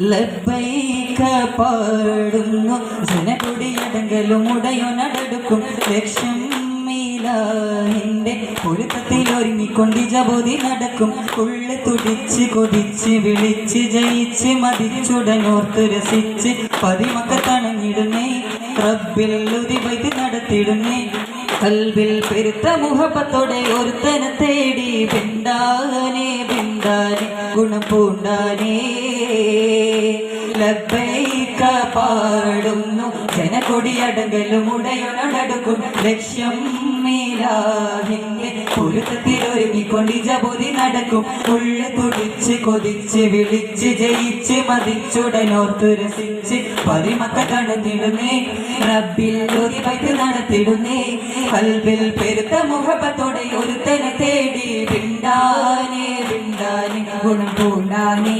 ലബ്ബൈക പാടുന്നു ജനകുടിയടങ്കലും ഉടയൊനടടുക്കും ലക്ഷ്യം മീലാഹിന്റെ പൊരുത്തത്തിൽ ഒരുങ്ങിക്കൊണ്ട് ജബോധി നടക്കും. ഉള്ളു തുടിച്ച് കൊതിച്ച് വിളിച്ച് ജയിച്ച് മതിച്ചുടനോർത്ത് രസിച്ച് പതിമക്ക തണങ്ങിടുന്നേ റബ്ബിൽ ഉതിവൈത്ത് നടത്തിടുന്നേ. കൽവിൽ പെരുത്ത മുഹബത്തോടെ ഒരുത്തനെ തേടി പിണ്ടാനെ പിണ്ടാനെ. ഗുണം പൂണ്ടാനേ. ലബ്ബൈക പാടുന്നു. ജനകൊടിയടങ്കലും ഉടയുണടക്കും ലക്ഷ്യം മീലാഹിന്റെ പൊരുത്തത്തിൽ ഒരുങ്ങിക്കൊണ്ട് ജബോധി നടക്കും. ഉള്ളു തുടിച്ച് കൊതിച്ച് വിളിച്ച് ജയിച്ച് മതിച്ചുടനോർത്തു രസിച്ച് പതിമക്ക കടന്നിടുന്നേ റബ്ബിൽ ഒരു പൈത്ത് നടത്തിടുന്നേ. കൽബിൽ പെരുത്ത മുഖപ്പത്തോടെ ഒരുത്തനെ തേടി പിണ്ടാനേ പിണ്ടാനെ ഗുണം പൂണ്ടാനേ.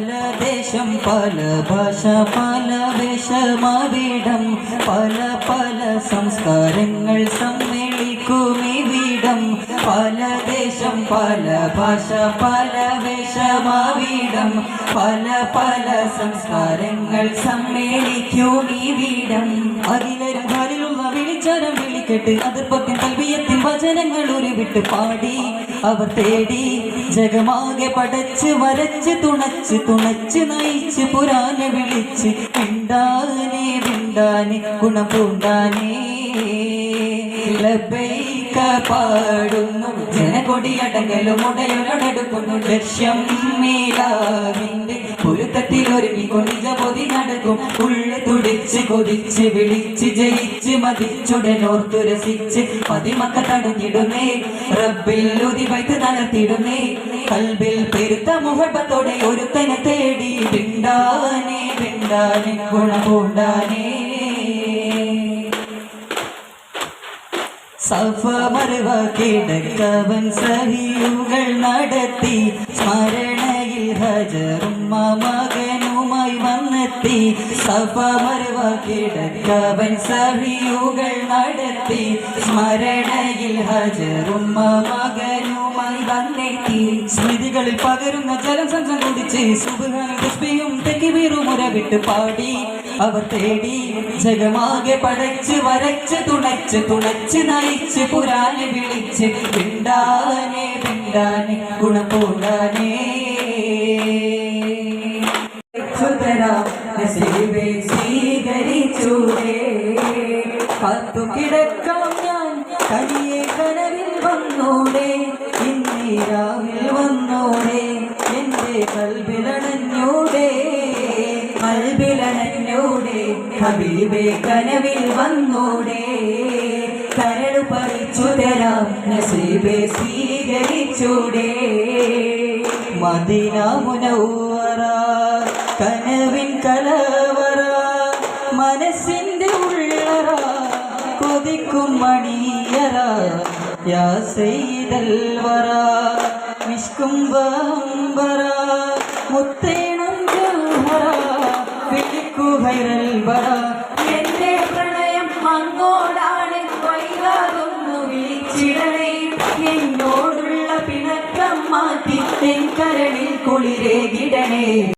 പല ദേശം പല ഭാഷ പല വേഷമാവിടം പല പല സംസ്കാരങ്ങൾ സമ്മേളിക്കുമിവിടം പല ദേശം പല ഭാഷ പല വേഷമാവിടം പല പല സംസ്കാരങ്ങൾ സമ്മേളിക്കുമിവിടം അഖിലരും കാലിലുള്ള വിളിച്ചരം വിളിക്കട്ടെ കൽവിയത്തിൻ വചനങ്ങൾ ഉരുവിട്ട് പാടി. അവർ തേടി ജഗമാകെ പടച്ച് വരച്ച് തുണച്ച് തുണച്ച് നയിച്ച് പുരാനെ വിളിച്ച് മിണ്ടാനെ മിണ്ടാനെ ഗുണപൂണ്ടാനേ ലബൈക പാടുന്നു ജനകൊടിയടങ്കലും ഉടയൊരടടുക്കുന്നു ലക്ഷ്യം മേലാവിന്റെ പൊരുത്തത്തിൽ ഒരുങ്ങിക്കൊണ്ട് ജപൊതി നടക്കും. ഉള്ളു തുടിച്ച് കൊതിച്ച് വിളിച്ച് ജയിച്ച് മതിച്ചുടനോർത്തു രസിച്ച് പതിമക്ക തടഞ്ഞിടുന്നേ റബ്ബിൽ ഉതിവൈത്ത് തളർത്തിടുന്നേ. കൽബിൽ പെരുത്ത മുഹബത്തോടെ ഒരുത്തനെ തേടി പിണ്ടാനെ പിണ്ടാനെ ഗുണപൂണ്ടാനേ സഫ മറുവ കിടക്കവൻ സഹിയുകൾ നടത്തി സ്മരണയിൽ ഹജറും മകനുമായി വന്നെത്തി. സഭ മറുവ കിടക്കവൻ സഹിയുകൾ നടത്തി. സ്മരണയിൽ ഹജറുമ്മ മകനുമായി വന്നെത്തി. സ്മൃതികളിൽ പകരുന്ന ജലം സംസം കുടിച്ച് സുബുഹാനും തെക്കിവീറും മുരവിട്ട് പാടി. അവർ തേടി ജഗമാകെ പടച്ച് വരച്ച് തുണച്ച് തുണച്ച് നയിച്ച് പുരാനെ വിളിച്ച്. പിണ്ടാനെ പിണ്ടാനെ ഗുണപൂടാനേ സ്വീകരിച്ചൂടേ കാത്തു കിടക്കാം ഞാൻ. തനിയെ കനവിൽ വന്നോടെ ഇന്നീരാവിൽ വന്നോടെ എന്റെ കൽവിലണഞ്ഞോടെ കൽവിലണഞ്ഞോടെ ഹബീബെ കനവിൽ വന്നോടെ. കരട് പറിച്ചു തരാം നസീബെ സ്വീകരിച്ചൂടെ. മദീന മുനവറ കനവിൻ കലവറ മനസ്സിന്റെ ഉള്ളറ കൊതിക്കും മണിയറ യാ സെയ്തൽ വറ മിഷ്കും വമ്പറ മുത്തേണം ജൗഹറ വിളിക്കു എന്നോടുള്ള പിണക്കം മാറ്റി തെൻ കരളിൽ കുളിരേകിടണേ.